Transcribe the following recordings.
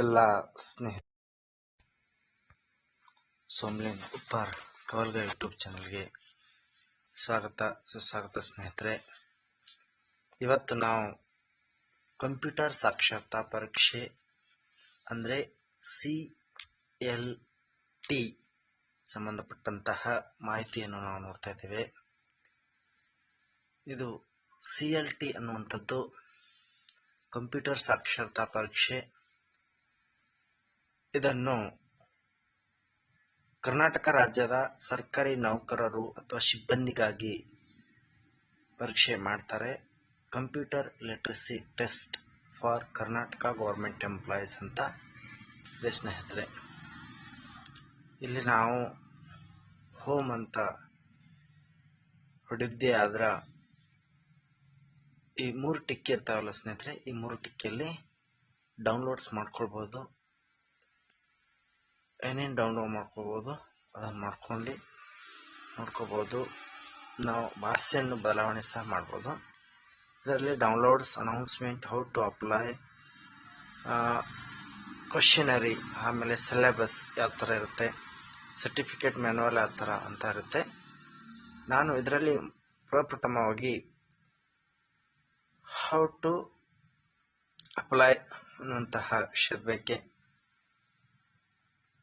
ಎಲ್ಲ ಸ್ನೇಹಿತ ಸೋಮ್ಲಿನ್ ಉಪ್ಪಾರ್ ಕವಲ್ಗ ಯೂಟ್ಯೂಬ್ ಚಾನಲ್ಗೆ ಸ್ವಾಗತ, ಸುಸ್ವಾಗತ ಸ್ನೇಹಿತರೆ. ಇವತ್ತು ನಾವು ಕಂಪ್ಯೂಟರ್ ಸಾಕ್ಷರತಾ ಪರೀಕ್ಷೆ, ಅಂದರೆ ಸಿ ಎಲ್ ಟಿ ಸಂಬಂಧಪಟ್ಟಂತಹ ಮಾಹಿತಿಯನ್ನು ನಾವು ನೋಡ್ತಾ ಇದ್ದೇವೆ. ಇದು ಸಿ ಎಲ್ ಟಿ ಅನ್ನುವಂಥದ್ದು ಕಂಪ್ಯೂಟರ್ ಸಾಕ್ಷರತಾ ಪರೀಕ್ಷೆ. ಇದನ್ನು ಕರ್ನಾಟಕ ರಾಜ್ಯದ ಸರ್ಕಾರಿ ನೌಕರರು ಅಥವಾ ಸಿಬ್ಬಂದಿಗಾಗಿ ಪರೀಕ್ಷೆ ಮಾಡ್ತಾರೆ. Computer literacy test for Karnataka government employees ಅಂತ ಸ್ನೇಹಿತರೆ. ಇಲ್ಲಿ ನಾವು ಹೋಮ್ ಅಂತ ಹೊಡಿದ್ದೇ ಆದ್ರ ಈ ಮೂರು ಟಿಕ್ಕಿ ಇರ್ತಾವಲ್ಲ ಸ್ನೇಹಿತರೆ, ಈ ಮೂರು ಟಿಕ್ಕಿಯಲ್ಲಿ ಡೌನ್ಲೋಡ್ಸ್ ಮಾಡ್ಕೊಳ್ಬೋದು. ಏನೇನು ಡೌನ್ಲೋಡ್ ಮಾಡ್ಕೋಬೋದು ಅದನ್ನು ಮಾಡ್ಕೊಂಡು ನೋಡ್ಕೋಬೋದು. ನಾವು ಭಾಷೆಯನ್ನು ಬದಲಾವಣೆ ಸಹ ಮಾಡ್ಬೋದು. ಇದರಲ್ಲಿ downloads announcement how to apply questionnaire ಆಮೇಲೆ ಸಿಲೆಬಸ್ ಯಾವ ಥರ ಇರುತ್ತೆ ಸರ್ಟಿಫಿಕೇಟ್ ಮ್ಯಾನುವಲ್ ಯಾವ ಥರ ಅಂತ ಇರುತ್ತೆ. ನಾನು ಇದರಲ್ಲಿ ಪ್ರಪ್ರಥಮವಾಗಿ ಹೌ ಟು ಅಪ್ಲೈ ಅನ್ನುವಂತಹ ವಿಷಯದ ಬಗ್ಗೆ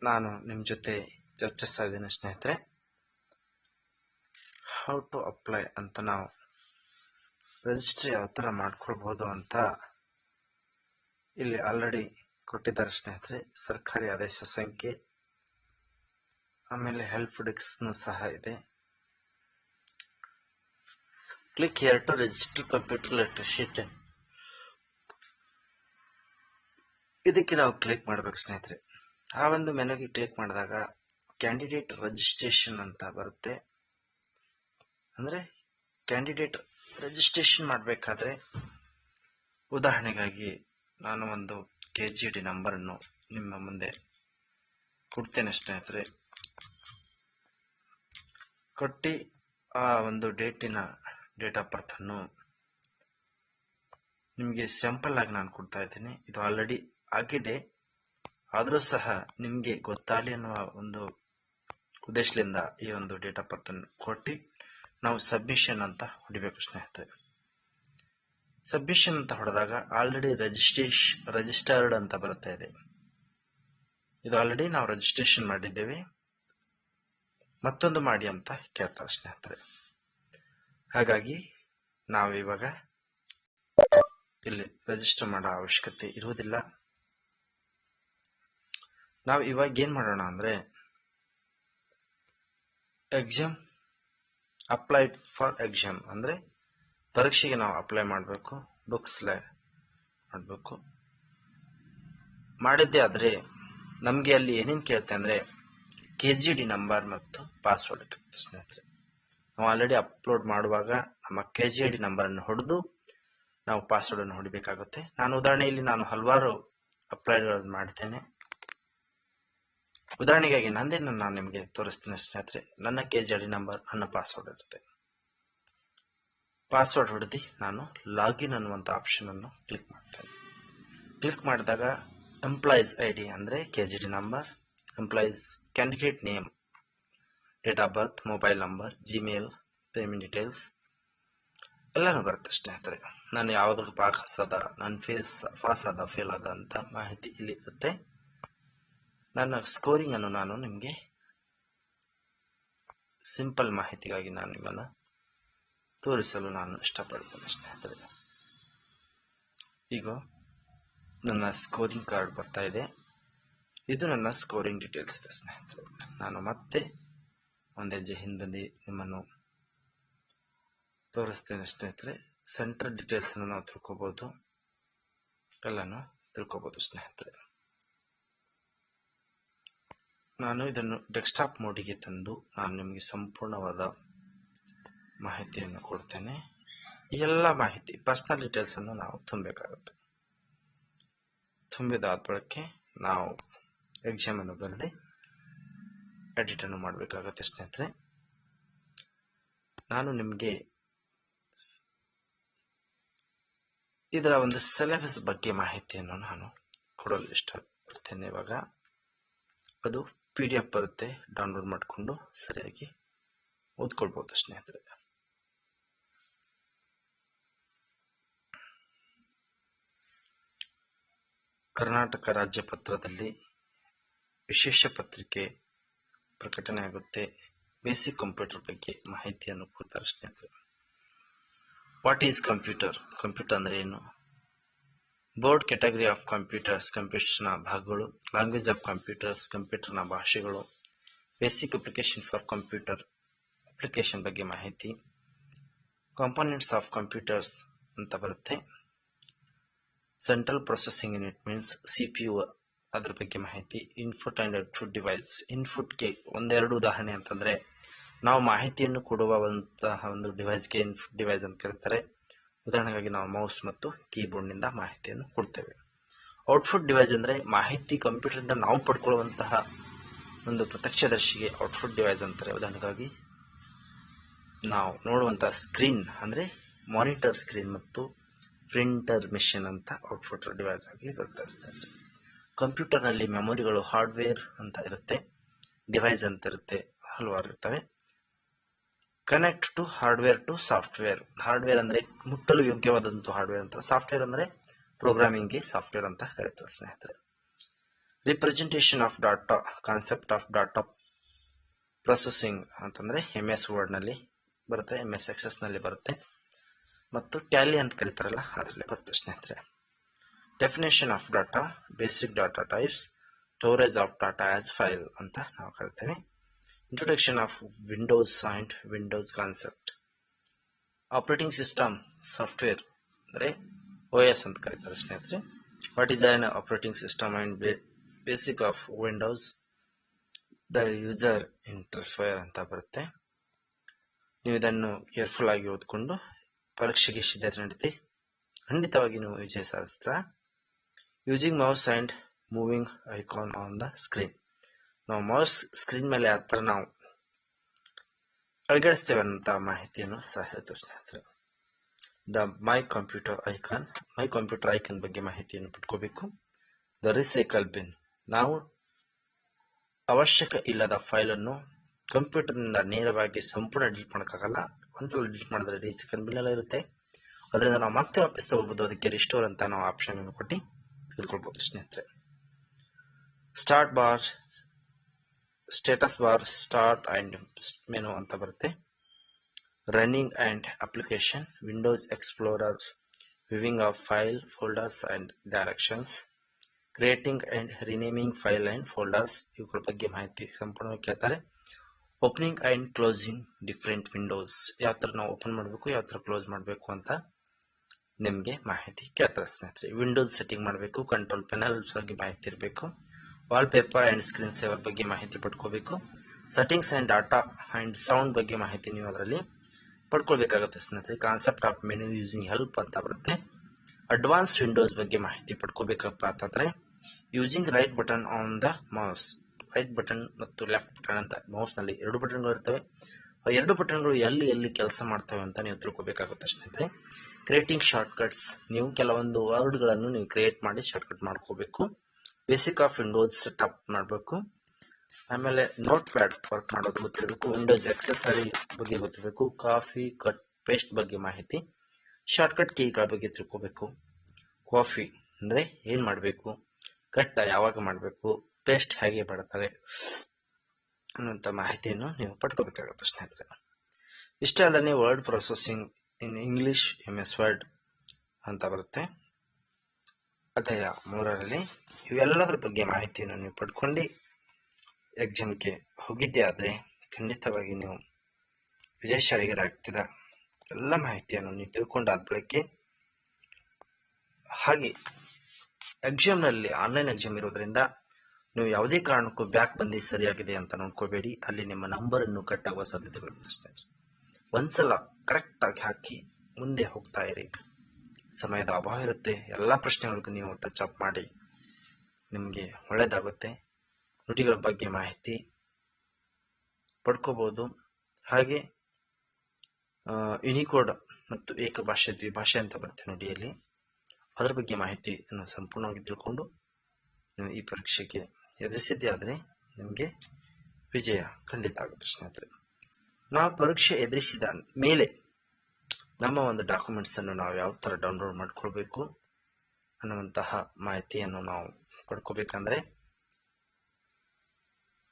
ನಾನು ನಿಮ್ಮ ಜೊತೆ ಚರ್ಚಿಸ್ತಾ ಇದ್ದೀನಿ ಸ್ನೇಹಿತರೆ. ಹೌ ಟು ಅಪ್ಲೈ ಅಂತ ನಾವು ರಿಜಿಸ್ಟ್ರಿ ಯಾವ ಥರ ಮಾಡ್ಕೊಳ್ಬೋದು ಅಂತ ಇಲ್ಲಿ ಆಲ್ರೆಡಿ ಕೊಟ್ಟಿದ್ದಾರೆ ಸ್ನೇಹಿತರೆ. ಸರ್ಕಾರಿ ಆದೇಶ ಸಂಖ್ಯೆ, ಆಮೇಲೆ ಹೆಲ್ಪ್ ಡೆಸ್ಕ್ನು ಸಹ ಇದೆ. Click here to register computer sheet ಇದಕ್ಕೆ ನಾವು ಕ್ಲಿಕ್ ಮಾಡ್ಬೇಕು ಸ್ನೇಹಿತರೆ. ಆ ಒಂದು ಮೆನುಗೆ ಕ್ಲಿಕ್ ಮಾಡಿದಾಗ ಕ್ಯಾಂಡಿಡೇಟ್ ರಿಜಿಸ್ಟ್ರೇಷನ್ ಅಂತ ಬರುತ್ತೆ. ಅಂದ್ರೆ ಕ್ಯಾಂಡಿಡೇಟ್ ರಿಜಿಸ್ಟ್ರೇಷನ್ ಮಾಡಬೇಕಾದ್ರೆ ಉದಾಹರಣೆಗಾಗಿ ನಾನು ಒಂದು ಕೆ ಜಿ ಡಿ ನಂಬರನ್ನು ನಿಮ್ಮ ಮುಂದೆ ಕೊಡ್ತೇನೆ ಸ್ನೇಹಿತರೆ. ಕೊಟ್ಟು ಆ ಒಂದು ಡೇಟಿನ ಡೇಟ್ ಆಫ್ ಬರ್ತನ್ನು ನಿಮಗೆ ಸಿಂಪಲ್ ಆಗಿ ನಾನು ಕೊಡ್ತಾ ಇದ್ದೀನಿ. ಇದು ಆಲ್ರೆಡಿ ಆಗಿದೆ. ಆದರೂ ಸಹ ನಿಮಗೆ ಗೊತ್ತಾಗಲಿ ಅನ್ನುವ ಒಂದು ಉದ್ದೇಶದಿಂದ ಈ ಒಂದು ಡೇಟ್ ಆಫ್ ಅನ್ನು ಕೊಟ್ಟು ನಾವು ಸಬ್ಮಿಷನ್ ಅಂತ ಹೊಡಿಬೇಕು ಸ್ನೇಹಿತರೆ. ಸಬ್ಮಿಷನ್ ಅಂತ ಹೊಡೆದಾಗ ಆಲ್ರೆಡಿ ರಿಜಿಸ್ಟ್ರೇಷ್ ರಿಜಿಸ್ಟರ್ಡ್ ಅಂತ ಬರ್ತಾ ಇದೆ ಇದು ಆಲ್ರೆಡಿ ನಾವು ರಿಜಿಸ್ಟ್ರೇಷನ್ ಮಾಡಿದ್ದೇವೆ. ಮತ್ತೊಂದು ಮಾಡಿ ಅಂತ ಕೇಳ್ತಾರೆ ಸ್ನೇಹಿತರೆ. ಹಾಗಾಗಿ ನಾವು ಇವಾಗ ಇಲ್ಲಿ ರಿಜಿಸ್ಟರ್ ಮಾಡೋ ಅವಶ್ಯಕತೆ ಇರುವುದಿಲ್ಲ. ನಾವು ಇವಾಗ ಏನ್ ಮಾಡೋಣ ಅಂದ್ರೆ ಎಕ್ಸಾಮ್ ಅಪ್ಲೈ ಫಾರ್ ಎಕ್ಸಾಮ್ ಅಂದ್ರೆ ಪರೀಕ್ಷೆಗೆ ನಾವು ಅಪ್ಲೈ ಮಾಡಬೇಕು ಬುಕ್ಸ್ ಮಾಡಬೇಕು. ಮಾಡಿದ್ದೆ ಆದ್ರೆ ನಮಗೆ ಅಲ್ಲಿ ಏನೇನು ಕೇಳುತ್ತೆ ಅಂದ್ರೆ ಕೆ ಜಿ ಡಿ ನಂಬರ್ ಮತ್ತು ಪಾಸ್ವರ್ಡ್ ಸ್ನೇಹಿತರೆ. ನಾವು ಆಲ್ರೆಡಿ ಅಪ್ಲೋಡ್ ಮಾಡುವಾಗ ನಮ್ಮ ಕೆ ಜಿ ಡಿ ನಂಬರ್ ಅನ್ನು ಹೊಡೆದು ನಾವು ಪಾಸ್ವರ್ಡ್ ಅನ್ನು ಹೊಡಿಬೇಕಾಗುತ್ತೆ. ನಾನು ಉದಾಹರಣೆಯಲ್ಲಿ ನಾನು ಹಲವಾರು ಅಪ್ಲೈಗಳನ್ನು ಮಾಡಿದ್ದೇನೆ ಉದಾಹರಣೆಗಾಗಿ ನಂದೇನು ನಾನು ನಿಮಗೆ ತೋರಿಸ್ತೀನಿ ಸ್ನೇಹಿತರೆ, ನನ್ನ ಕೆ ಜಿ ಡಿ ನಂಬರ್ ನನ್ನ ಪಾಸ್ವರ್ಡ್ ಇರುತ್ತೆ. ಪಾಸ್ವರ್ಡ್ ಹೊಡೆದು ನಾನು ಲಾಗಿನ್ ಅನ್ನುವಂಥ ಆಪ್ಷನ್ ಅನ್ನು ಕ್ಲಿಕ್ ಮಾಡ್ತೇನೆ. ಕ್ಲಿಕ್ ಮಾಡಿದಾಗ ಎಂಪ್ಲಾಯೀಸ್ ಐ ಡಿ ಅಂದರೆ K G D number employees candidate name date of birth mobile number Gmail payment details ಎಲ್ಲನೂ ಬರುತ್ತೆ ಸ್ನೇಹಿತರೆ. ನಾನು ಯಾವುದಕ್ಕೆ ಪಾಸ್ ಅದ ನನ್ನ ಫೇಸ್ ಪಾಸ್ ಆದ ಫೇಲ್ ಆದ ಅಂತ ಮಾಹಿತಿ ಇಲ್ಲಿ ಇರುತ್ತೆ. ನನ್ನ ಸ್ಕೋರಿಂಗ್ ಅನ್ನು ನಾನು ನಿಮಗೆ ಸಿಂಪಲ್ ಮಾಹಿತಿಗಾಗಿ ನಾನು ನಿಮ್ಮನ್ನು ತೋರಿಸಲು ನಾನು ಇಷ್ಟಪಡ್ತೇನೆ ಸ್ನೇಹಿತರೆ ಈಗ ನನ್ನ ಸ್ಕೋರಿಂಗ್ ಕಾರ್ಡ್ ಬರ್ತಾ ಇದೆ. ಇದು ನನ್ನ ಸ್ಕೋರಿಂಗ್ ಡೀಟೇಲ್ಸ್ ಇದೆ ಸ್ನೇಹಿತರೆ. ನಾನು ಮತ್ತೆ ಒಂದು ಹೆಜ್ಜೆ ಹಿಂದಲ್ಲಿ ನಿಮ್ಮನ್ನು ತೋರಿಸ್ತೇನೆ ಸ್ನೇಹಿತರೆ. ಸೆಂಟರ್ ಡೀಟೇಲ್ಸನ್ನು ನಾವು ತಿಳ್ಕೊಬೋದು. ಎಲ್ಲನೂ ತಿಳ್ಕೊಬೋದು ಸ್ನೇಹಿತರೆ. ನಾನು ಇದನ್ನು ಡೆಸ್ಕ್ಟಾಪ್ ಮೋಡಿಗೆ ತಂದು ನಾನು ನಿಮಗೆ ಸಂಪೂರ್ಣವಾದ ಮಾಹಿತಿಯನ್ನು ಕೊಡ್ತೇನೆ. ಎಲ್ಲ ಮಾಹಿತಿ ಪರ್ಸ್ನಲ್ ಡೀಟೇಲ್ಸನ್ನು ನಾವು ತುಂಬಬೇಕಾಗುತ್ತೆ ತುಂಬಿದಾದ ಬಳಕೆ ನಾವು ಎಕ್ಸಾಮನ್ನು ಬರೆದು ಎಡಿಟ್ ಅನ್ನು ಮಾಡಬೇಕಾಗುತ್ತೆ ಸ್ನೇಹಿತರೆ. ನಾನು ನಿಮಗೆ ಇದರ ಒಂದು ಸಿಲೆಬಸ್ ಬಗ್ಗೆ ಮಾಹಿತಿಯನ್ನು ನಾನು ಕೊಡಲು ಇಷ್ಟಪಡ್ತೇನೆ ಇವಾಗ. ಅದು ಪಿ ಡಿ ಎಫ್ ಬರುತ್ತೆ ಡೌನ್ಲೋಡ್ ಮಾಡಿಕೊಂಡು ಸರಿಯಾಗಿ ಓದ್ಕೊಳ್ಬೋದು ಸ್ನೇಹಿತರೆ. ಕರ್ನಾಟಕ ರಾಜ್ಯ ಪತ್ರದಲ್ಲಿ ವಿಶೇಷ ಪತ್ರಿಕೆ ಪ್ರಕಟಣೆ ಆಗುತ್ತೆ. ಬೇಸಿಕ್ ಕಂಪ್ಯೂಟರ್ ಬಗ್ಗೆ ಮಾಹಿತಿಯನ್ನು ಕೊಡ್ತಾರೆ ಸ್ನೇಹಿತರೆ. ವಾಟ್ ಈಸ್ ಕಂಪ್ಯೂಟರ್ ಕಂಪ್ಯೂಟರ್ ಅಂದ್ರೆ ಏನು? ಬೋರ್ಡ್ ಕ್ಯಾಟಗರಿ ಆಫ್ ಕಂಪ್ಯೂಟರ್ಸ್ ಕಂಪ್ಯೂಟರ್ನ ಭಾಗಗಳು ಲ್ಯಾಂಗ್ವೇಜ್ ಆಫ್ ಕಂಪ್ಯೂಟರ್ಸ್ ಕಂಪ್ಯೂಟರ್ನ ಭಾಷೆಗಳು basic application for computer application ಬಗ್ಗೆ ಮಾಹಿತಿ ಕಾಂಪೋನೆಂಟ್ಸ್ ಆಫ್ ಕಂಪ್ಯೂಟರ್ಸ್ ಅಂತ ಬರುತ್ತೆ. Central processing unit means C P U ಅದ್ರ ಬಗ್ಗೆ ಮಾಹಿತಿ. ಇನ್ಪುಟ್ ಅಂಡ್ ಔಟ್ಪುಟ್ ಡಿವೈಸ್ ಇನ್ಪುಟ್ಗೆ ಒಂದೆರಡು ಉದಾಹರಣೆ ಅಂತಂದ್ರೆ ನಾವು ಮಾಹಿತಿಯನ್ನು ಕೊಡುವಂತಹ ಒಂದು ಡಿವೈಸ್ಗೆ ಇನ್ಪುಟ್ ಡಿವೈಸ್ ಅಂತ ಕರೀತಾರೆ. ಉದಾಹರಣೆಗಾಗಿ ನಾವು ಮೌಸ್ ಮತ್ತು ಕೀಬೋರ್ಡ್ನಿಂದ ಮಾಹಿತಿಯನ್ನು ಕೊಡ್ತೇವೆ. ಔಟ್ಪುಟ್ ಡಿವೈಸ್ ಅಂದ್ರೆ ಮಾಹಿತಿ ಕಂಪ್ಯೂಟರ್ನಿಂದ ನಾವು ಪಡ್ಕೊಳ್ಳುವಂತಹ ಒಂದು ಪ್ರತ್ಯಕ್ಷದರ್ಶಿಗೆ ಔಟ್ಪುಟ್ ಡಿವೈಸ್ ಅಂತಾರೆ. ಉದಾಹರಣೆಗಾಗಿ ನಾವು ನೋಡುವಂತಹ ಸ್ಕ್ರೀನ್ ಅಂದ್ರೆ ಮಾನಿಟರ್ ಸ್ಕ್ರೀನ್ ಮತ್ತು ಪ್ರಿಂಟರ್ ಮಿಷಿನ್ ಅಂತ ಔಟ್ಪುಟ್ ಡಿವೈಸ್ ಆಗಿ ಕಂಪ್ಯೂಟರ್ನಲ್ಲಿ ಕಂಪ್ಯೂಟರ್ನಲ್ಲಿ ಮೆಮೊರಿಗಳು, ಹಾರ್ಡ್ವೇರ್ ಅಂತ ಇರುತ್ತೆ. ಡಿವೈಸ್ ಅಂತ ಇರುತ್ತೆ. ಹಲವಾರು ಇರ್ತವೆ. Connect to hardware to software hardware ಅಂದ್ರೆ ಮುಟ್ಟಲು ಯೋಗ್ಯವಾದಂತಹ ಹಾರ್ಡ್ವೇರ್ ಅಂತ. ಸಾಫ್ಟ್ವೇರ್ ಅಂದ್ರೆ ಪ್ರೋಗ್ರಾಮಿಂಗ್ಗೆ ಸಾಫ್ಟ್ವೇರ್ ಅಂತ ಕರೀತಾರೆ ಸ್ನೇಹಿತರೆ. Representation of data concept of data processing ಅಂತಂದ್ರೆ ಎಂ ಎಸ್ ವರ್ಡ್ನಲ್ಲಿ ಬರುತ್ತೆ ಎಂ ಎಸ್ ಎಕ್ಸೆಸ್ನಲ್ಲಿ ಬರುತ್ತೆ. ಮತ್ತು ಟ್ಯಾಲಿ ಅಂತ ಕರೀತಾರಲ್ಲ, ಅದರಲ್ಲಿ ಬರುತ್ತೆ ಸ್ನೇಹಿತರೆ. Definition of data basic data types storage of data as file ಅಂತ ನಾವು ಕರಿತೇವೆ. Introduction of Windows and Windows concept operating system software ಅಂದರೆ ಓ ಎಸ್ ಅಂತ ಕರೀತಾರೆ ಸ್ನೇಹಿತರೆ. What is an operating system and basic of Windows the user interfere ಅಂತ ಬರುತ್ತೆ. ನೀವು ಇದನ್ನು ಕೇರ್ಫುಲ್ ಆಗಿ ಓದ್ಕೊಂಡು ಪರೀಕ್ಷೆಗೆ ಸಿದ್ಧತೆ ನಡೀತಿ ಖಂಡಿತವಾಗಿ ನೀವು ವಿಜಯ ಸಾಧಿಸ್ತೀರಾ? Using mouse and moving icon on the screen ನಾವು ಮೌಸ್ ಸ್ಕ್ರೀನ್ ಮೇಲೆ ಥರ ನಾವು ಅಳಗಡಿಸ್ತೇವೆ ಅಂತ ಮಾಹಿತಿಯನ್ನು ಸಹ ಸ್ನೇಹಿತರೆ the my computer icon, my computer icon ಬಗ್ಗೆ ಮಾಹಿತಿಯನ್ನು ಪಡ್ಕೋಬೇಕು. ದ ರಿಸೈಕಲ್ ಬಿನ್, ನಾವು ಅವಶ್ಯಕ ಇಲ್ಲದ ಫೈಲನ್ನು ಕಂಪ್ಯೂಟರ್ನಿಂದ ನೇರವಾಗಿ ಸಂಪೂರ್ಣ ಡಿಲೀಟ್ ಮಾಡೋಕ್ಕಾಗಲ್ಲ. ಒಂದ್ಸಲ ಡಿಲೀಟ್ ಮಾಡಿದ್ರೆ ರಿಸೈಕಲ್ ಬಿನ್ ಎಲ್ಲ ಇರುತ್ತೆ. ಅದರಿಂದ ನಾವು ಮತ್ತೆ ವಾಪಸ್ ತಗೋಬಹುದು. ಅದಕ್ಕೆ ರಿಸ್ಟೋರ್ ಅಂತ ನಾವು ಆಪ್ಷನ್ ಕೊಟ್ಟು ತಿಳ್ಕೊಳ್ಬಹುದು ಸ್ನೇಹಿತರೆ. Start bar status bar start and menu ಅಂತ ಬರುತ್ತೆ. Running and application Windows Explorer viewing of file folders and directions creating and renaming file and folders ಇವುಗಳ ಬಗ್ಗೆ ಮಾಹಿತಿ ಸಂಪೂರ್ಣವಾಗಿ ಕೇಳ್ತಾರೆ. Opening and closing different windows ಯಾವ ಥರ ನಾವು ಓಪನ್ ಮಾಡಬೇಕು, ಯಾವ ಥರ ಕ್ಲೋಸ್ ಮಾಡಬೇಕು ಅಂತ ನಿಮಗೆ ಮಾಹಿತಿ ಕೇಳ್ತಾರೆ ಸ್ನೇಹಿತರೆ. ವಿಂಡೋಸ್ ಸೆಟ್ಟಿಂಗ್ ಮಾಡಬೇಕು ಕಂಟ್ರೋಲ್ ಪೆನಲ್ ಬಗ್ಗೆ ಮಾಹಿತಿ ಇರಬೇಕು. ವಾಲ್ ಆ್ಯಂಡ್ ಸ್ಕ್ರೀನ್ ಸೇವರ್ ಬಗ್ಗೆ ಮಾಹಿತಿ ಪಡ್ಕೋಬೇಕು. Settings and data and sound ಬಗ್ಗೆ ಮಾಹಿತಿ ನೀವು ಅದರಲ್ಲಿ ಪಡ್ಕೊಳ್ಬೇಕಾಗುತ್ತೆ ಸ್ನೇಹಿತರೆ. Concept of menu using help ಅಂತ ಬರುತ್ತೆ. ಅಡ್ವಾನ್ಸ್ ವಿಂಡೋಸ್ ಬಗ್ಗೆ ಮಾಹಿತಿ ಪಡ್ಕೋಬೇಕಪ್ಪ ಅಂತಂದರೆ using right button on the mouse right button ಮತ್ತು ಲೆಫ್ಟ್ ಬಟನ್ ಅಂತ ಮೌಸ್ನಲ್ಲಿ ಎರಡು ಬಟನ್ಗಳು ಇರ್ತವೆ. ಆ ಎರಡು ಬಟನ್ಗಳು ಎಲ್ಲಿ ಎಲ್ಲಿ ಕೆಲಸ ಮಾಡ್ತವೆ ಅಂತ ನೀವು ತಿಳ್ಕೊಬೇಕಾಗುತ್ತೆ ಸ್ನೇಹಿತರೆ. ಕ್ರಿಯೇಟಿಂಗ್ ಶಾರ್ಟ್ಕಟ್ಸ್ ನೀವು ಕೆಲವೊಂದು ವರ್ಡ್ಗಳನ್ನು ನೀವು ಕ್ರಿಯೇಟ್ ಮಾಡಿ ಶಾರ್ಟ್ಕಟ್ ಮಾಡ್ಕೋಬೇಕು. ಬೇಸಿಕ್ ಆಫ್ ವಿಂಡೋಸ್ ಸೆಟಪ್ ಮಾಡಬೇಕು. ಆಮೇಲೆ ನೋಟ್ ಪ್ಯಾಡ್ ವರ್ಕ್ ಮಾಡೋದು ಗೊತ್ತಿರಬೇಕು ವಿಂಡೋಸ್ ಎಕ್ಸೆಸರಿ ಬಗ್ಗೆ ಗೊತ್ತಿರಬೇಕು ಕಾಫಿ ಕಟ್ ಪೇಸ್ಟ್ ಬಗ್ಗೆ ಮಾಹಿತಿ ಶಾರ್ಟ್ಕಟ್ ಕೀಗಳ ಬಗ್ಗೆ ತಿಳ್ಕೋಬೇಕು. ಕಾಫಿ ಅಂದರೆ ಏನು ಮಾಡಬೇಕು? ಕಟ್ ಯಾವಾಗ ಮಾಡಬೇಕು? ಪೇಸ್ಟ್ ಹೇಗೆ ಮಾಡ್ತಾರೆ? ಅನ್ನುವಂಥ ಮಾಹಿತಿಯನ್ನು ನೀವು ಪಡ್ಕೋಬೇಕಾಗುತ್ತೆ ಸ್ನೇಹಿತರೆ. ಇಷ್ಟೇ ಅಲ್ಲದೆ word processing in English M S Word ಅಂತ ಬರುತ್ತೆ. ಅಧ್ಯಾಯ ಮೂರರಲ್ಲಿ ಇವೆಲ್ಲದರ ಬಗ್ಗೆ ಮಾಹಿತಿಯನ್ನು ನೀವು ಪಡ್ಕೊಂಡು ಎಕ್ಸಾಮ್ಗೆ ಹೋಗಿದ್ದೇ ಆದರೆ ಖಂಡಿತವಾಗಿ ನೀವು ವಿಜಯಶಾಲಿಗರಾಗ್ತೀರಾ? ಎಲ್ಲ ಮಾಹಿತಿಯನ್ನು ನೀವು ತಿಳ್ಕೊಂಡಾದ ಬಳಿಕೆ ಹಾಗೆ ಎಕ್ಸಾಮ್ನಲ್ಲಿ ಆನ್ಲೈನ್ ಎಕ್ಸಾಮ್ ಇರೋದ್ರಿಂದ ನೀವು ಯಾವುದೇ ಕಾರಣಕ್ಕೂ ಬ್ಯಾಕ್ ಬಂದು ಸರಿಯಾಗಿದೆ ಅಂತ ನೋಡ್ಕೋಬೇಡಿ. ಅಲ್ಲಿ ನಿಮ್ಮ ನಂಬರ್ ಅನ್ನು ಕಟ್ ಆಗುವ ಸಾಧ್ಯತೆಗಳು ಸ್ನೇಹಿತರೆ ಒಂದ್ಸಲ ಕರೆಕ್ಟ್ ಆಗಿ ಹಾಕಿ ಮುಂದೆ ಹೋಗ್ತಾ ಇರಿ. ಸಮಯದ ಅಭಾವ ಇರುತ್ತೆ. ಎಲ್ಲ ಪ್ರಶ್ನೆಗಳಿಗೂ ನೀವು ಟಚ್ ಅಪ್ ಮಾಡಿ. ನಿಮಗೆ ಒಳ್ಳೆಯದಾಗುತ್ತೆ ನುಡಿಗಳ ಬಗ್ಗೆ ಮಾಹಿತಿ ಪಡ್ಕೋಬೋದು. ಹಾಗೆ ಯುನಿಕೋಡ್ ಮತ್ತು ಏಕಭಾಷೆ ದ್ವಿಭಾಷೆ ಅಂತ ಬರುತ್ತೆ ನುಡಿಯಲ್ಲಿ. ಅದರ ಬಗ್ಗೆ ಮಾಹಿತಿಯನ್ನು ಸಂಪೂರ್ಣವಾಗಿ ತಿಳ್ಕೊಂಡು ನೀವು ಈ ಪರೀಕ್ಷೆಗೆ ಎದುರಿಸಿದ್ದೇ ಆದರೆ ನಿಮಗೆ ವಿಜಯ ಖಂಡಿತ ಆಗುತ್ತೆ ಸ್ನೇಹಿತರೆ. ನಾವು ಪರೀಕ್ಷೆ ಎದುರಿಸಿದ ಮೇಲೆ ನಮ್ಮ ಒಂದು ಡಾಕ್ಯುಮೆಂಟ್ಸ್ ಅನ್ನು ನಾವು ಯಾವ ತರ ಡೌನ್ಲೋಡ್ ಮಾಡ್ಕೊಳ್ಬೇಕು ಅನ್ನುವಂತಹ ಮಾಹಿತಿಯನ್ನು ನಾವು ಪಡ್ಕೋಬೇಕಂದ್ರೆ,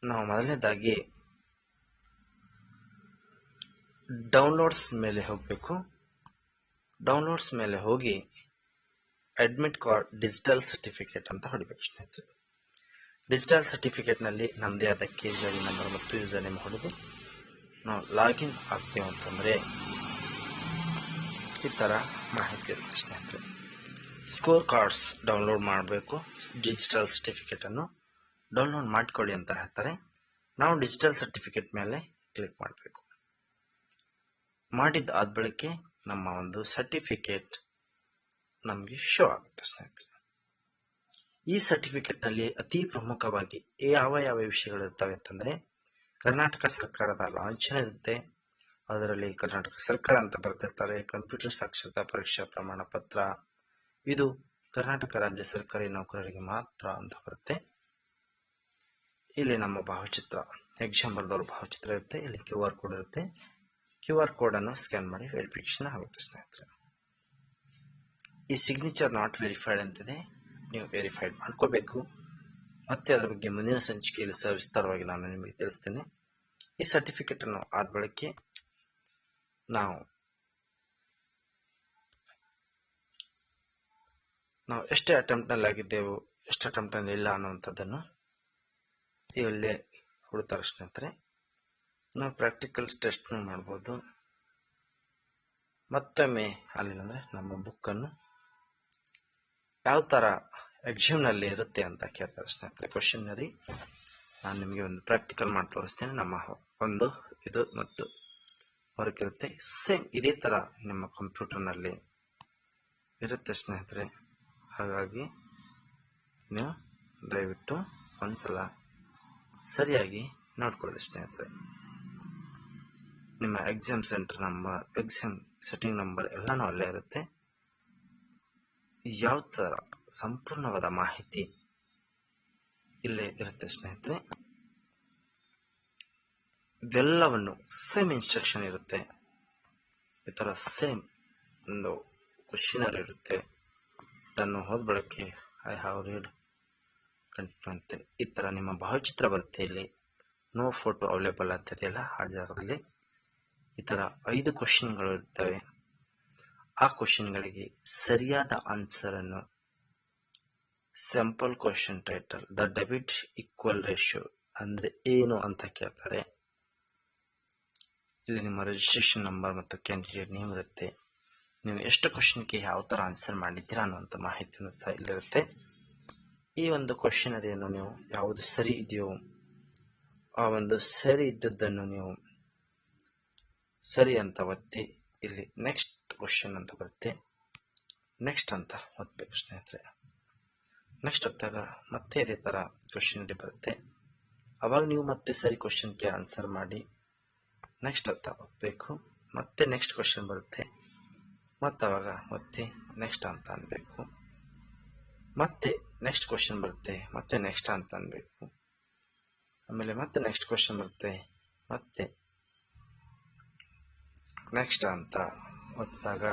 ನಾವು ಮೊದಲನೇದಾಗಿ ಡೌನ್ಲೋಡ್ಸ್ ಮೇಲೆ ಹೋಗಬೇಕು. ಡೌನ್ಲೋಡ್ಸ್ ಮೇಲೆ ಹೋಗಿ ಅಡ್ಮಿಟ್ ಕಾರ್ಡ್ ಡಿಜಿಟಲ್ ಸರ್ಟಿಫಿಕೇಟ್ ಅಂತ ಹೊಡಿಬೇಕು ಸ್ನೇಹಿತರೆ. ಡಿಜಿಟಲ್ ಸರ್ಟಿಫಿಕೇಟ್ನಲ್ಲಿ ನಮ್ಮದೇ ಆದ ಕೆ ಜಿ ನಂಬರ್ ಮತ್ತು ಯೂಸರ್ ನೇಮ್ ಹೊಡೆದು ನಾವು ಲಾಗಿನ್ ಆಗ್ತೇವೆ ಅಂತಂದ್ರೆ ಈ ತರ ಮಾಹಿತಿ ಇರುತ್ತೆ ಸ್ಕೋರ್ ಕಾರ್ಡ್ಸ್ ಡೌನ್ಲೋಡ್ ಮಾಡಬೇಕು. ಡಿಜಿಟಲ್ ಸರ್ಟಿಫಿಕೇಟ್ ಅನ್ನು ಡೌನ್ಲೋಡ್ ಮಾಡ್ಕೊಳ್ಳಿ ಅಂತ ಹೇಳ್ತಾರೆ. ನಾವು ಡಿಜಿಟಲ್ ಸರ್ಟಿಫಿಕೇಟ್ ಮೇಲೆ ಕ್ಲಿಕ್ ಮಾಡಬೇಕು. ಮಾಡಿದ ಆದ ಬಳಿಕೆ ನಮ್ಮ ಒಂದು ಸರ್ಟಿಫಿಕೇಟ್ ನಮಗೆ ಶೋ ಆಗುತ್ತೆ ಸ್ನೇಹಿತರೆ. ಈ ಸರ್ಟಿಫಿಕೇಟ್ನಲ್ಲಿ ಅತಿ ಪ್ರಮುಖವಾಗಿ ಯಾವ ಯಾವ ವಿಷಯಗಳು ಇರ್ತವೆ ಅಂತಂದ್ರೆ, ಕರ್ನಾಟಕ ಸರ್ಕಾರದ ಲಾಂಛನದಂತೆ ಅದರಲ್ಲಿ ಕರ್ನಾಟಕ ಸರ್ಕಾರ ಅಂತ ಬರ್ತಿರ್ತಾರೆ ಕಂಪ್ಯೂಟರ್ ಸಾಕ್ಷರತಾ ಪರೀಕ್ಷಾ ಪ್ರಮಾಣ ಪತ್ರ. ಇದು ಕರ್ನಾಟಕ ರಾಜ್ಯ ಸರ್ಕಾರಿ ನೌಕರರಿಗೆ ಮಾತ್ರ ಅಂತ ಬರುತ್ತೆ. ಇಲ್ಲಿ ನಮ್ಮ ಭಾವಚಿತ್ರ ಎಕ್ಸಾಮ್ ಬರೆದವ್ರ ಭಾವಚಿತ್ರ ಇರುತ್ತೆ, ಇಲ್ಲಿ ಕ್ಯೂ ಆರ್ ಕೋಡ್ ಇರುತ್ತೆ. ಕ್ಯೂ ಆರ್ ಕೋಡ್ ಅನ್ನು ಸ್ಕ್ಯಾನ್ ಮಾಡಿ ವೆರಿಫಿಕೇಶನ್ ಆಗುತ್ತೆ, ಸ್ನೇಹಿತರೆ. ಈ ಸಿಗ್ನೇಚರ್ ನಾಟ್ ವೆರಿಫೈಡ್ ಅಂತಿದೆ, ನೀವು ವೆರಿಫೈಡ್ ಮಾಡ್ಕೋಬೇಕು. ಮತ್ತೆ ಅದರ ಬಗ್ಗೆ ಮುಂದಿನ ಸಂಚಿಕೆಯಲ್ಲಿ ಸವಿಸ್ತಾರವಾಗಿ ನಾನು ನಿಮಗೆ ತಿಳಿಸ್ತೇನೆ. ಈ ಸರ್ಟಿಫಿಕೇಟ್ ಅನ್ನು ಆದ ಬಳಿಕೆ ನಾವು ನಾವು ಎಷ್ಟೇ ಅಟೆಂಪ್ಟ್ನಲ್ಲಿ ಆಗಿದ್ದೆವು ಎಷ್ಟು ಅಟೆಂಪ್ಟ್ನಲ್ಲಿ ಇಲ್ಲ ಅನ್ನುವಂಥದ್ದನ್ನು ಇಲ್ಲೇ ಹುಡುತಾರೆ ಸ್ನೇಹಿತರೆ, ನಾವು ಪ್ರಾಕ್ಟಿಕಲ್ ಟೆಸ್ಟ್ ಮಾಡ್ಬೋದು. ಮತ್ತೊಮ್ಮೆ ಅಲ್ಲಿಂದ್ರೆ ನಮ್ಮ ಬುಕ್ ಅನ್ನು ಯಾವ ತರ ಎಕ್ಸಾಮ್ನಲ್ಲಿ ಇರುತ್ತೆ ಅಂತ ಕೇಳ್ತಾರೆ ಸ್ನೇಹಿತರೆ. ಕ್ವಶನ್ನಲ್ಲಿ ನಾನು ನಿಮಗೆ ಒಂದು ಪ್ರಾಕ್ಟಿಕಲ್ ಮಾಡಿ ತೋರಿಸ್ತೇನೆ ನಮ್ಮ ಒಂದು, ಇದು ಮತ್ತು ಹೊರಗಿರುತ್ತೆ ಸೇಮ್ ಇದೇ ತರ ನಿಮ್ಮ ಕಂಪ್ಯೂಟರ್ನಲ್ಲಿ ಇರುತ್ತೆ ಸ್ನೇಹಿತರೆ. ಹಾಗಾಗಿ ನೀವು ದಯವಿಟ್ಟು ಒಂದ್ಸಲ ಸರಿಯಾಗಿ ನೋಡ್ಕೊಳ್ಳಿ ಸ್ನೇಹಿತರೆ. ನಿಮ್ಮ exam centre number exam setting number ಎಲ್ಲಾನು ಅಲ್ಲೇ ಇರುತ್ತೆ. ಯಾವ ತರ ಸಂಪೂರ್ಣವಾದ ಮಾಹಿತಿ ಇಲ್ಲೇ ಇರುತ್ತೆ ಸ್ನೇಹಿತರೆ. ಇವೆಲ್ಲವನ್ನು ಸೇಮ್ ಇನ್ಸ್ಟ್ರಕ್ಷನ್ ಇರುತ್ತೆ. ಈ ಥರ ಸೇಮ್ ಒಂದು ಕ್ವಶನರ್ ಇರುತ್ತೆ. ಅದನ್ನು ಹೋದ ಬಳಕೆ ಐ ಹಾವ್ ರೀಡ್ ಕಂಟಿನ್ಯೂ ಅಂತ. ಈ ತರ ನಿಮ್ಮ ಭಾವಚಿತ್ರ ಬರುತ್ತೆ ಇಲ್ಲಿ. ನೋ ಫೋಟೋ ಅವೈಲೇಬಲ್ ಆಗ್ತದೆಯಲ್ಲ ಆ ಜಾಗದಲ್ಲಿ. ಈ ಥರ ಐದು ಕ್ವಶನ್ಗಳು ಇರ್ತವೆ. ಆ ಕ್ವಶನ್ಗಳಿಗೆ ಸರಿಯಾದ ಆನ್ಸರ್ ಅನ್ನು simple question title the debit equal ratio ಅಂದ್ರೆ ಏನು ಅಂತ ಕೇಳ್ತಾರೆ. ಇಲ್ಲಿ ನಿಮ್ಮ ರಿಜಿಸ್ಟ್ರೇಷನ್ ನಂಬರ್ ಮತ್ತು ಕ್ಯಾಂಡಿಡೇಟ್ ನೇಮ್ ಇರುತ್ತೆ. ನೀವು ಎಷ್ಟು ಕ್ವಶನ್ಗೆ ಯಾವ ಥರ ಆನ್ಸರ್ ಮಾಡಿದ್ದೀರಾ ಅನ್ನುವಂಥ ಮಾಹಿತಿಯನ್ನು ಸಹ ಇಲ್ಲಿರುತ್ತೆ. ಈ ಒಂದು ಕ್ವಶನ್ ಅದೇನು ನೀವು ಯಾವುದು ಸರಿ ಇದೆಯೋ, ಆ ಒಂದು ಸರಿ ಇದ್ದದ್ದನ್ನು ನೀವು ಸರಿ ಅಂತ ಒತ್ತಿ ಇಲ್ಲಿ ನೆಕ್ಸ್ಟ್ ಕ್ವಶನ್ ಅಂತ ಬರುತ್ತೆ. ನೆಕ್ಸ್ಟ್ ಅಂತ ಒತ್ತಬೇಕು ಸ್ನೇಹಿತರೆ. ನೆಕ್ಸ್ಟ್ ಒತ್ತಾಗ ಮತ್ತೆ ಇದೇ ಥರ ಕ್ವಶನ್ ಬರುತ್ತೆ. ಅವಾಗ ನೀವು ಮತ್ತೆ ಸರಿ ಕ್ವಶನ್ಗೆ ಆನ್ಸರ್ ಮಾಡಿ. ನೆಕ್ಸ್ಟ್ ಅಂತ ಒತ್ತಬೇಕು ಮತ್ತೆ ನೆಕ್ಸ್ಟ್ ಕ್ವಶನ್ ಬರುತ್ತೆ. ಮತ್ತೆ ಅವಾಗ ಮತ್ತೆ ನೆಕ್ಸ್ಟ್ ಅಂತ ಅನ್ಬೇಕು. ಮತ್ತೆ ನೆಕ್ಸ್ಟ್ ಕ್ವಶನ್ ಬರುತ್ತೆ, ಮತ್ತೆ ನೆಕ್ಸ್ಟ್ ಅಂತ ಅನ್ಬೇಕು. ಆಮೇಲೆ ಮತ್ತೆ ನೆಕ್ಸ್ಟ್ ಕ್ವಶನ್ ಬರುತ್ತೆ, ಮತ್ತೆ ನೆಕ್ಸ್ಟ್ ಅಂತ ಒತ್ತಿದಾಗ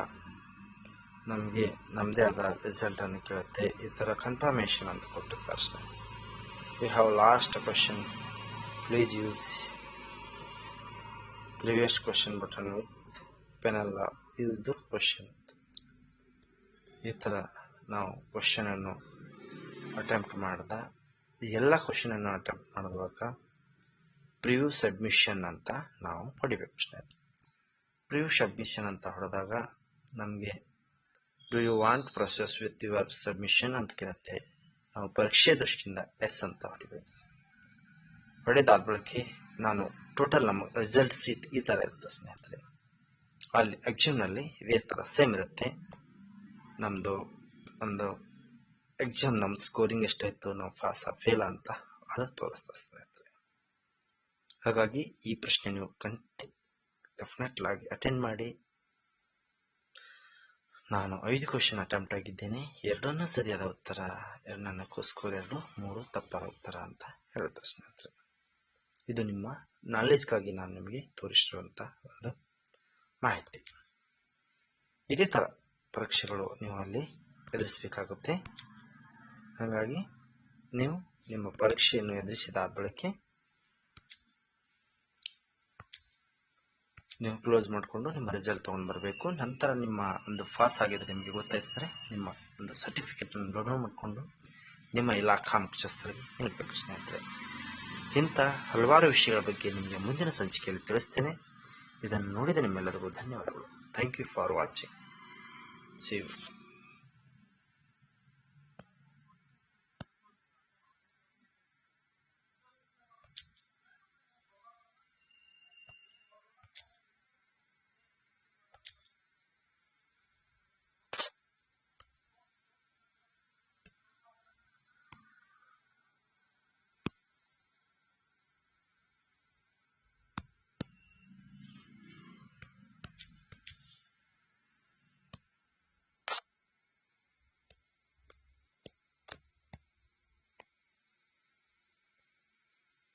ನಮಗೆ ನಮ್ಮದೇ ಆದ ರಿಸಲ್ಟ್ ಅನ್ನು ಕೇಳುತ್ತೆ. ಈ ತರ ಕನ್ಫರ್ಮೇಶನ್ ಅಂತ ಕೊಟ್ಟಿರ್ತಾರೆ ಅಷ್ಟೇ. We have last question please use question button with ಪೆನಲ್ಲ use the question ಈ ಥರ ನಾವು ಕ್ವಶನನ್ನು ಅಟೆಂಪ್ಟ್ ಮಾಡಿದ ಎಲ್ಲ ಕ್ವಶನನ್ನು ಅಟೆಂಪ್ಟ್ ಮಾಡಿದಾಗ ಪ್ರಿವ್ಯೂ ಸಬ್ಮಿಷನ್ ಅಂತ ನಾವು ಪಡಿಬೇಕು ಸ್ನೇಹಿತರೆ ಪ್ರಿವ್ಯೂ ಸಬ್ಮಿಷನ್ ಅಂತ ಹೊಡೆದಾಗ ನಮಗೆ do you want process with your submission ಅಂತ ಕೇಳುತ್ತೆ. ನಾವು ಪರೀಕ್ಷೆ ದೃಷ್ಟಿಯಿಂದ ಎಸ್ ಅಂತ ಹೊಡಿಬೇಕು ಹೊಡೆದಾದ ಬಳಕೆ ನಾನು ಟೋಟಲ್ ನಮ್ಮ ರಿಸಲ್ಟ್ ಸೀಟ್ ಈ ಥರ ಇರುತ್ತೆ ಸ್ನೇಹಿತರೆ. ಅಲ್ಲಿ ಎಕ್ಸಾಮ್ನಲ್ಲಿ ಇದೇ ತರ ಸೇಮ್ ಇರುತ್ತೆ. ನಮ್ಮದು ಒಂದು ಎಕ್ಸಾಮ್ ನಮ್ದು ಸ್ಕೋರಿಂಗ್ ಎಷ್ಟಾಯಿತು, ನಾವು ಫಾಸ ಫೇಲ್ ಅಂತ ಅದು ತೋರಿಸ್ತಾ ಸ್ನೇಹಿತರೆ. ಹಾಗಾಗಿ ಈ ಪ್ರಶ್ನೆ ನೀವು ಕಂಟಿ ಡೆಫಿನೆಟ್ ಆಗಿ ಅಟೆಂಡ್ ಮಾಡಿ. ನಾನು ಐದು ಕ್ವಶನ್ ಅಟೆಂಪ್ಟ್ ಆಗಿದ್ದೇನೆ. ಎರಡನ್ನೂ ಸರಿಯಾದ ಉತ್ತರ ಎರಡು ನನ್ನ ಸ್ಕೋರ್ ಎರಡು, ಮೂರು ತಪ್ಪಾದ ಉತ್ತರ ಅಂತ ಹೇಳುತ್ತೆ ಸ್ನೇಹಿತರೆ. ಇದು ನಿಮ್ಮ ನಾಲೆಜ್ಗಾಗಿ ನಾನು ನಿಮಗೆ ತೋರಿಸಿರುವಂಥ ಒಂದು ಮಾಹಿತಿ. ಇದೇ ಥರ ಪರೀಕ್ಷೆಗಳು ನೀವು ಅಲ್ಲಿ ಎದುರಿಸಬೇಕಾಗುತ್ತೆ. ಹಾಗಾಗಿ ನೀವು ನಿಮ್ಮ ಪರೀಕ್ಷೆಯನ್ನು ಎದುರಿಸಿದ ಬಳಿಕೆ ನೀವು ಕ್ಲೋಸ್ ಮಾಡಿಕೊಂಡು ನಿಮ್ಮ ರಿಸಲ್ಟ್ ತೊಗೊಂಡು ಬರಬೇಕು. ನಂತರ ನಿಮ್ಮ ಒಂದು ಪಾಸ್ ಆಗಿದ್ರೆ ನಿಮಗೆ ಗೊತ್ತಾಯ್ತಂದರೆ ನಿಮ್ಮ ಒಂದು ಸರ್ಟಿಫಿಕೇಟನ್ನು ಡೌನ್ಲೋಡ್ ಮಾಡಿಕೊಂಡು ನಿಮ್ಮ ಇಲಾಖಾ ಮುಖ್ಯಸ್ಥರಿಗೆ ಹೇಳಬೇಕು ಸ್ನೇಹಿತರೆ ಇಂಥ ಹಲವಾರು ವಿಷಯಗಳ ಬಗ್ಗೆ ನಿಮಗೆ ಮುಂದಿನ ಸಂಚಿಕೆಯಲ್ಲಿ ತಿಳಿಸ್ತೇನೆ. ಇದನ್ನು ನೋಡಿದ ನಿಮ್ಮೆಲ್ಲರಿಗೂ ಧನ್ಯವಾದಗಳು. Thank you for watching see